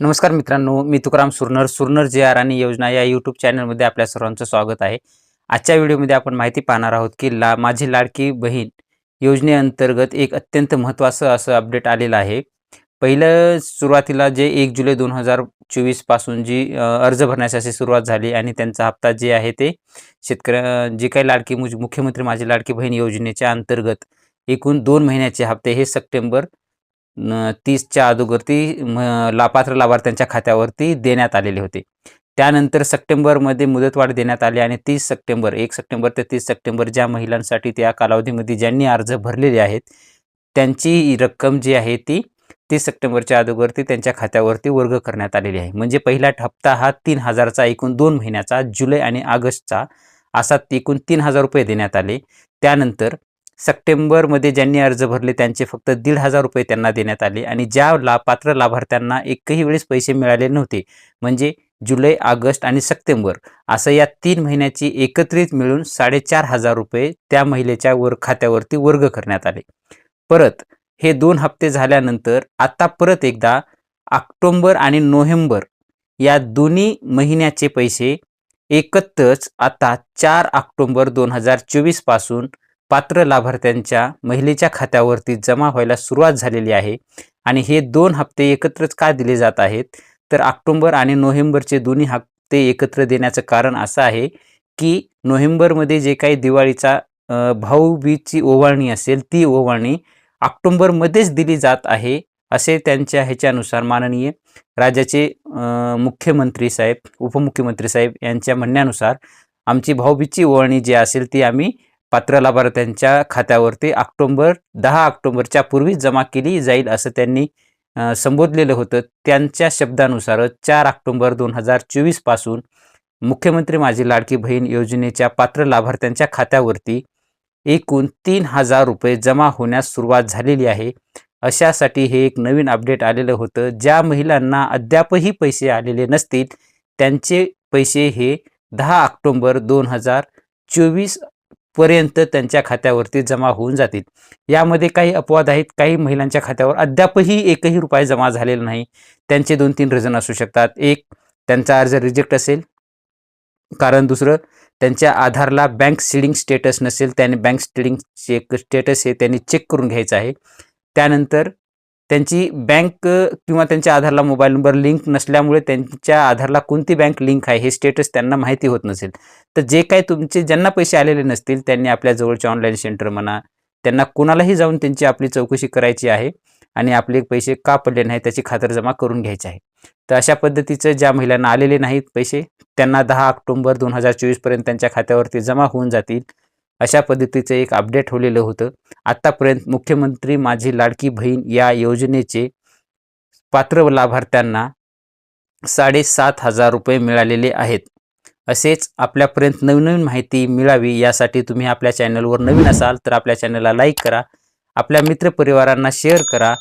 नमस्कार मित्रांनो मी तुकाराम सुरनर सुरनर जे आर आणि योजना या यूट्यूब चॅनलमध्ये आपल्या सर्वांचं स्वागत आहे. आजच्या व्हिडिओमध्ये आपण माहिती पाहणार आहोत की ला माझी लाडकी बहीण योजनेअंतर्गत एक अत्यंत महत्त्वाचं असं अपडेट आलेलं आहे. पहिलं सुरुवातीला जे एक जुलै दोन हजार चोवीसपासून जी अर्ज अर्ज भरण्यासाठी सुरुवात झाली आणि त्यांचा हप्ता जे आहे ते शेतकऱ्या जे काही लाडकी मुख्यमंत्री माझी लाडकी बहीण योजनेच्या अंतर्गत एकूण दोन महिन्याचे हप्ते हे सप्टेंबर तीसच्या अगोदरती लापात्र लाभार्थ्यांच्या खात्यावरती देण्यात आलेले होते. त्यानंतर सप्टेंबरमध्ये मुदतवाढ देण्यात आली आणि तीस सप्टेंबर एक सप्टेंबर ते तीस सप्टेंबर ज्या महिलांसाठी त्या कालावधीमध्ये ज्यांनी अर्ज भरलेले आहेत त्यांची रक्कम जी आहे ती तीस सप्टेंबरच्या अगोदरती त्यांच्या खात्यावरती वर्ग करण्यात आलेली आहे. म्हणजे पहिला हप्ता हा तीन हजारचा एकूण दोन महिन्याचा जुलै आणि ऑगस्टचा असा एकूण तीन हजार रुपये देण्यात आले. त्यानंतर सप्टेंबरमध्ये ज्यांनी अर्ज भरले त्यांचे फक्त दीड हजार रुपये त्यांना देण्यात आले आणि ज्या ला पात्र लाभार्थ्यांना एकही वेळेस पैसे मिळाले नव्हते म्हणजे जुलै ऑगस्ट आणि सप्टेंबर असं या तीन महिन्याची एकत्रित मिळून साडेचार हजार रुपये त्या महिलेच्या वर खात्यावरती वर्ग करण्यात आले. परत हे दोन हप्ते झाल्यानंतर आता परत एकदा ऑक्टोंबर आणि नोव्हेंबर या दोन्ही महिन्याचे पैसे एकत्रच आता चार ऑक्टोंबर दोन हजार चोवीसपासून पात्र लाभार्थ्यांच्या महिलेच्या खात्यावरती जमा व्हायला सुरुवात झालेली आहे आणि हे दोन हप्ते एकत्रच का दिले जात आहेत? तर ऑक्टोंबर आणि नोव्हेंबरचे दोन्ही हप्ते एकत्र देण्याचं कारण असं आहे की नोव्हेंबरमध्ये जे काही दिवाळीचा भाऊबीजची ओवाळणी असेल ती ओवाळणी ऑक्टोंबरमध्येच दिली जात आहे असे त्यांच्या ह्याच्यानुसार माननीय राज्याचे मुख्यमंत्री साहेब उपमुख्यमंत्री साहेब यांच्या म्हणण्यानुसार आमची भाऊबीजची ओवाळणी जी असेल ती आम्ही पात्र लाभार्थ्यांच्या खात्यावरती ऑक्टोंबर दहा ऑक्टोंबरच्या पूर्वी जमा केली जाईल असं त्यांनी संबोधलेलं होतं. त्यांच्या शब्दानुसार चार ऑक्टोंबर दोन हजार चोवीसपासून मुख्यमंत्री माझी लाडकी बहीण योजनेच्या पात्र लाभार्थ्यांच्या खात्यावरती एकूण तीन हजार रुपये जमा होण्यास सुरुवात झालेली आहे. अशासाठी हे एक नवीन अपडेट आलेलं होतं. ज्या महिलांना अद्यापही पैसे आलेले नसतील त्यांचे पैसे हे दहा ऑक्टोंबर दोन हजार चोवीस पर्यंत त्यांच्या खात्यावरती जमा होऊन जातील. यामध्ये काही अपवाद आहेत काही महिलांच्या खात्यावर अद्यापही एकही रुपये जमा झालेला नाही. त्यांचे दोन तीन रिझन असू शकतात. एक त्यांचा अर्ज रिजेक्ट असेल. कारण दुसरं त्यांच्या आधारला बँक सिडिंग स्टेटस नसेल त्याने बँक सिडिंग चेक स्टेटस हे त्यांनी चेक करून घ्यायचं आहे. त्यानंतर त्यांची बँक किंवा त्यांच्या आधारला मोबाईल नंबर लिंक नसल्यामुळे त्यांच्या आधारला कोणती बँक लिंक आहे हे स्टेटस त्यांना माहिती होत नसेल. तर जे काय तुमचे ज्यांना पैसे आलेले नसतील त्यांनी आपल्या जवळचे ऑनलाईन सेंटर म्हणा त्यांना कोणालाही जाऊन त्यांची आपली चौकशी करायची आहे आणि आपले पैसे का पडले नाही त्याची खातरजमा करून घ्यायची आहे. तर अशा पद्धतीचं ज्या महिलांना आलेले नाहीत पैसे त्यांना दहा ऑक्टोंबर दोन हजार चोवीसपर्यंत त्यांच्या खात्यावरती जमा होऊन जातील. अशा पद्धतीचं एक अपडेट ठेवलेलं होतं. आत्तापर्यंत मुख्यमंत्री माझी लाडकी बहीण या योजनेचे पात्र लाभार्थ्यांना साडेसात हजार रुपये मिळालेले आहेत. असेच आपल्यापर्यंत नवीन माहिती मिळावी यासाठी तुम्ही आपल्या चॅनलवर नवीन असाल तर आपल्या चॅनलला लाईक करा. आपल्या मित्रपरिवारांना शेअर करा.